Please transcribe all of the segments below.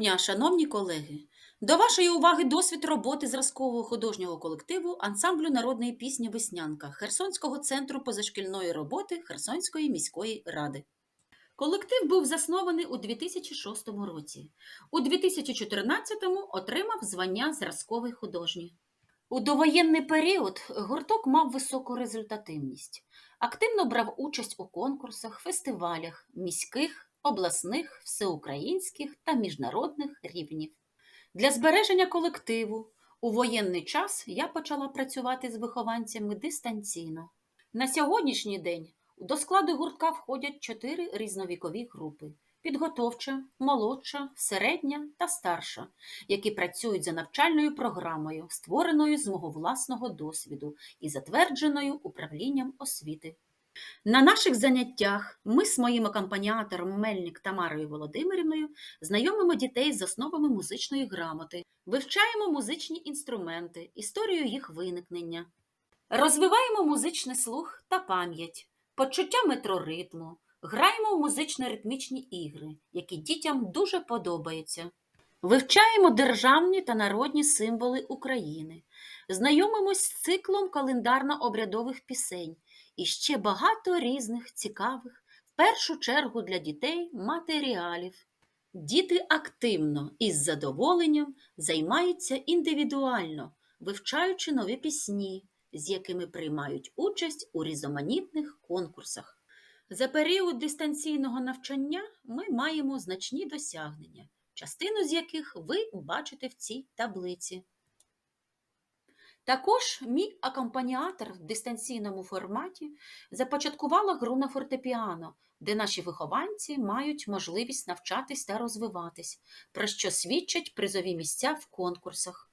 дня, шановні колеги! До вашої уваги досвід роботи зразкового художнього колективу ансамблю народної пісні Веснянка Херсонського центру позашкільної роботи Херсонської міської ради. Колектив був заснований у 2006 році. У 2014-му отримав звання зразковий художній. У довоєнний період гурток мав високу результативність. Активно брав участь у конкурсах, фестивалях міських, обласних, всеукраїнських та міжнародних рівнів. Для збереження колективу у воєнний час я почала працювати з вихованцями дистанційно. На сьогоднішній день до складу гуртка входять чотири різновікові групи: підготовча, молодша, середня та старша, які працюють за навчальною програмою, створеною з мого власного досвіду і затвердженою управлінням освіти. На наших заняттях ми з моїм акомпаніатором Мельник Тамарою Володимирівною знайомимо дітей з основами музичної грамоти, вивчаємо музичні інструменти, історію їх виникнення, розвиваємо музичний слух та пам'ять, почуття метроритму, граємо в музично-ритмічні ігри, які дітям дуже подобаються. Вивчаємо державні та народні символи України, знайомимось з циклом календарно-обрядових пісень і ще багато різних цікавих, в першу чергу для дітей, матеріалів. Діти активно і з задоволенням займаються індивідуально, вивчаючи нові пісні, з якими приймають участь у різноманітних конкурсах. За період дистанційного навчання ми маємо значні досягнення, частину з яких ви бачите в цій таблиці. Також мій акомпаніатор в дистанційному форматі започаткувала гру на фортепіано, де наші вихованці мають можливість навчатись та розвиватись, про що свідчать призові місця в конкурсах.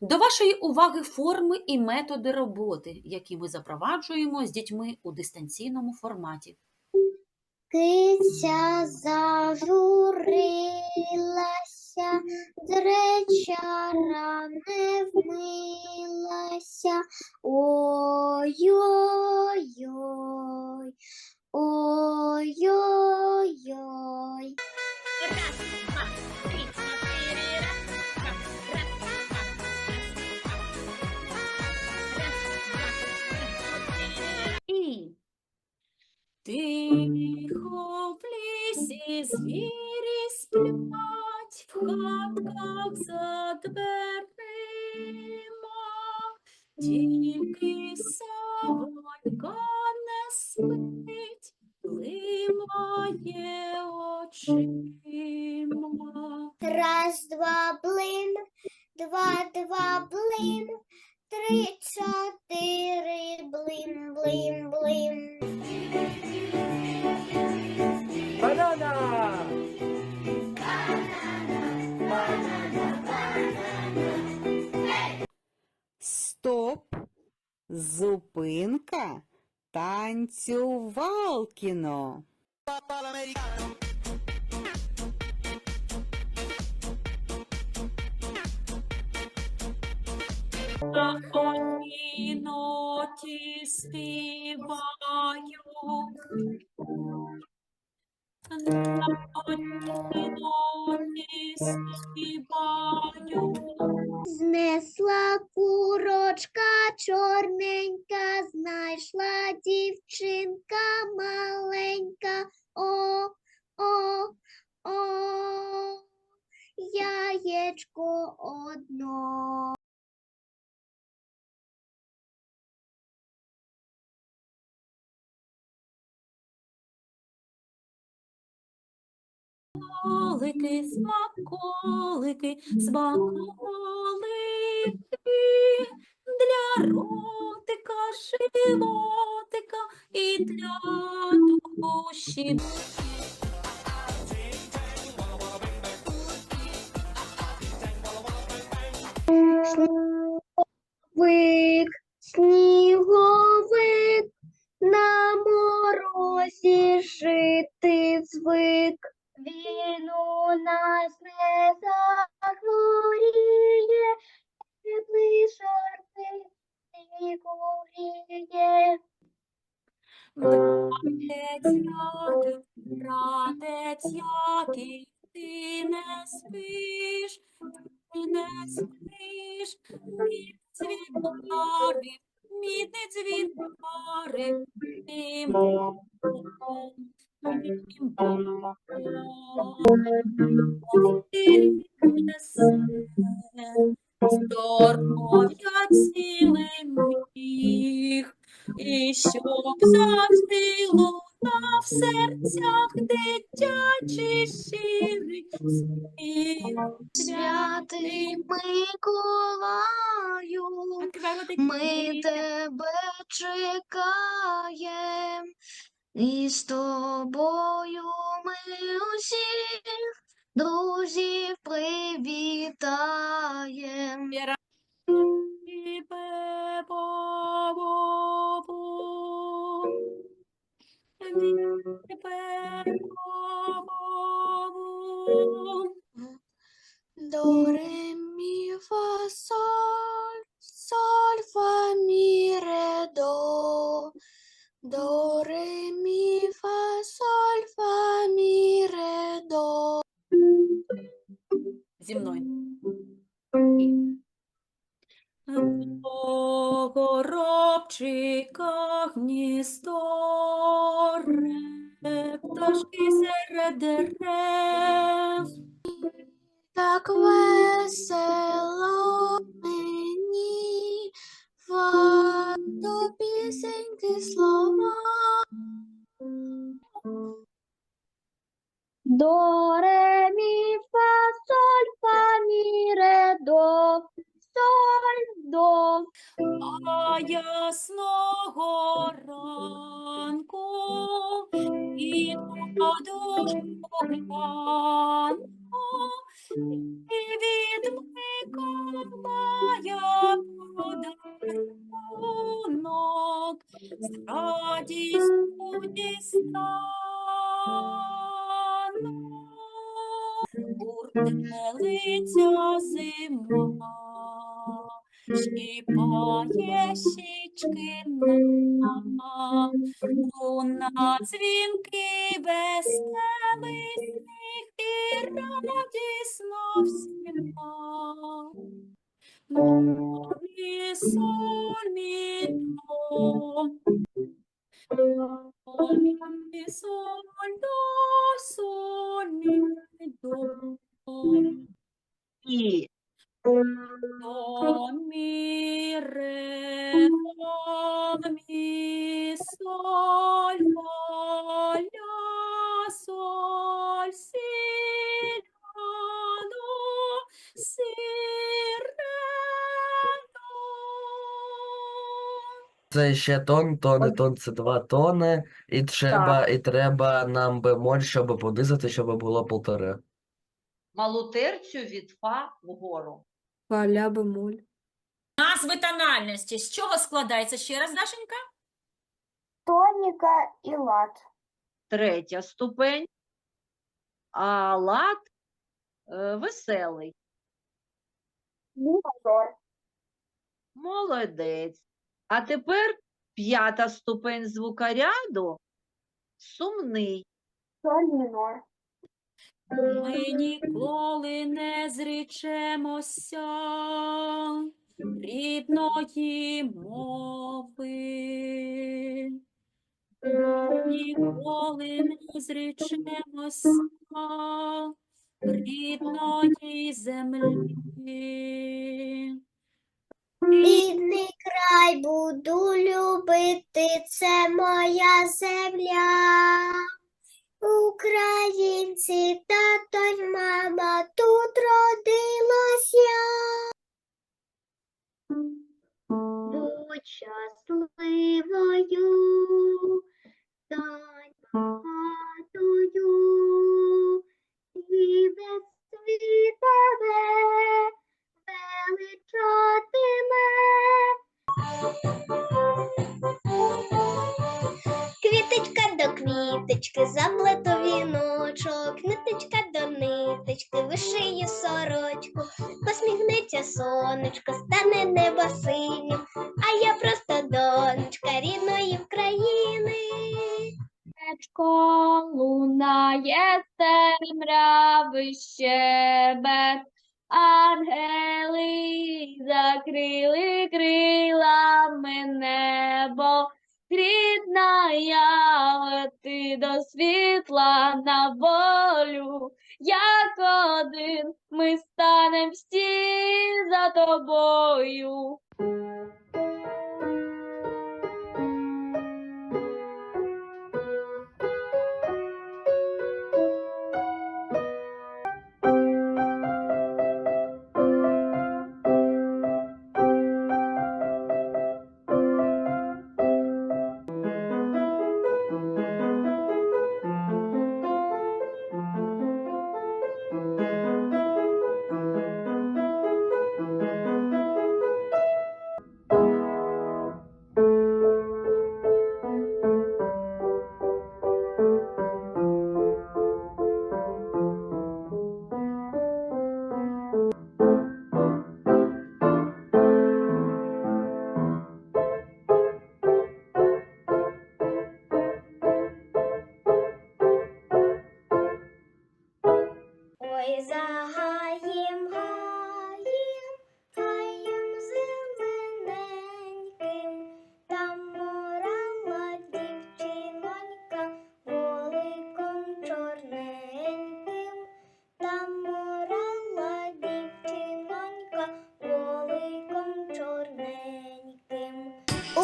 До вашої уваги форми і методи роботи, які ми запроваджуємо з дітьми у дистанційному форматі. Киця зажурилася, дречара не вмилася. Ой-ой-ой, ой-ой-ой. І тихо в лісі звірі два, два, блин, три, чотири, блин, блин, блин. Банана! Стоп, зупинка, танцювалкіно. На одній співаю. Знесла курочка чорненька, знайшла дівчинка маленька. О, о, о, яєчко одно. Смаколики, смаколики, смаколики для ротика, животика і для душі. Братець який, братець який, ти не спи, спиш, мідний дзвін ударив, мідний дзвін ударив, тим. Ти здоров'я цілий міг, і щоб завжди лунав в серцях дитячий щирий сміх. Святий Миколаю, ми тебе чекаєм, і з тобою ми усіх друзів привітаєм. До ре мі фа соль, соль фа мі ре до. До ре мі фа соль фа мі ре до. Зі мною. До горобчика ясного ранку і подушку і від Миколая подарунок з радістю дістану. Урделиця зима, щіпає щічки луна дзвінки веселий сміх і радісно всім нам. Мі соль, мі Це ще тон, тон і тон це два тони, і треба, і треба нам бемоль, щоб понизити, щоб було полтори. малу терцю від фа вгору. Фа, ля, бемоль. Назви тональності. З чого складається ще раз, Дашенька? Тоніка і лад. Третя ступень, а лад е, веселий. Мажор. Молодець. А тепер п'ята ступень звукоряду сумний. Соль. Ми ніколи не зречемося рідної мови. Ніколи не зречемося рідної землі. Квіточки, заплету віночок, ниточка до ниточки, вишию сорочку, посміхнеться сонечко, стане небо синім, а я просто донечка рідної України. Лунає темряви щебет, ангели закрили крилами небо. Рідна лети до світла на волю, як один ми станем всі за тобою.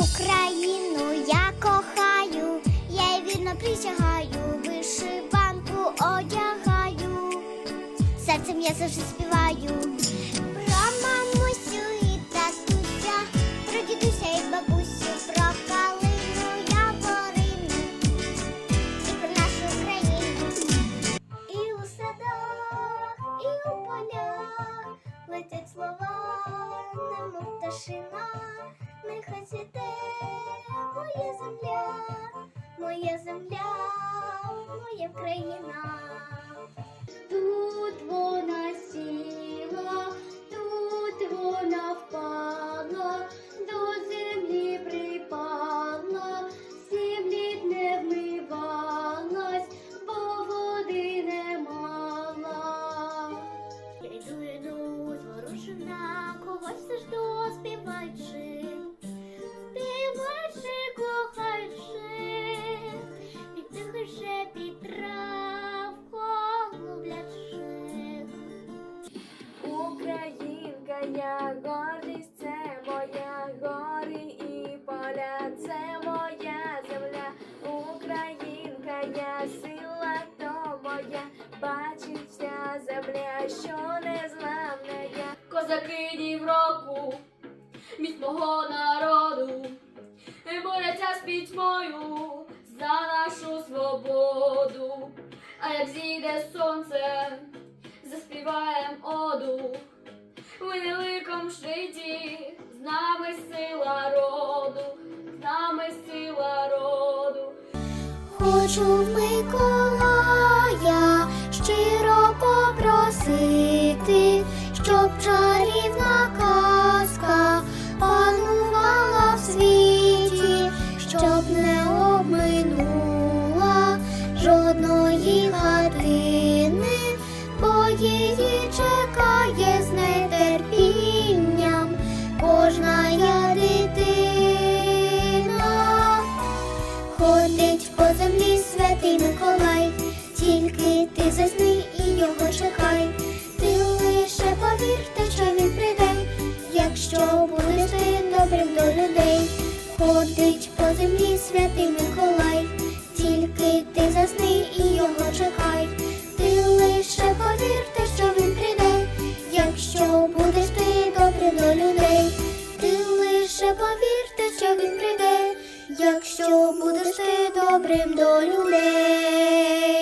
Україну я кохаю, я й вірно присягаю, вишиванку одягаю серцем я завжди співаю. Українка, я гордість, це моя гори і поля, це моя земля, Українка, я сила, то моя, бачить вся земля, що не зламне я. Козаки Європу, міць мого народу, борються з пітьмою за нашу свободу. А як зійде сонце, заспіваєм оду. В великому житті з нами сила роду, з нами сила роду. Хочу в Миколая щиро попросити, щоб чарівна казка панувала в світі, щоб не обминула жодної години, бо її чекає з засни і його чекай. Ти лише повірте, що він прийде, якщо будеш ти добрим до людей. Ходить по землі святий Миколай, тільки ти засни і його чекай. Ти лише повірте, що він прийде, якщо будеш ти добрим до людей. Ти лише повірте, що він прийде, якщо будеш ти добрим до людей.